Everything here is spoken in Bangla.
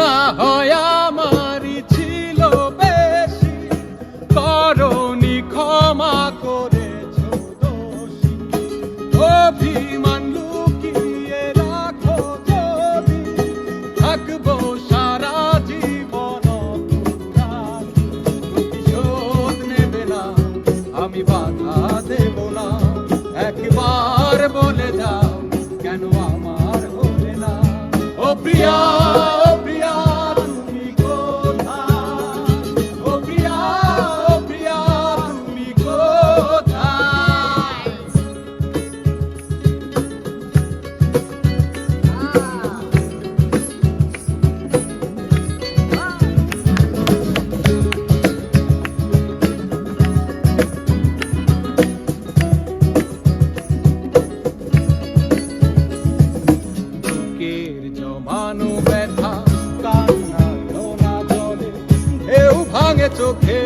না হয় আমারই ছিল বেশি। করণি ক্ষমা করে দোষী। অভিমান লুকিয়ে রাখো যদি। থাকব সারা জীবন শোধ নেবে না, আমি বাধা দেব না। একবার বলে দাও, কেন আমার হলে না? ও প্রিয়া okay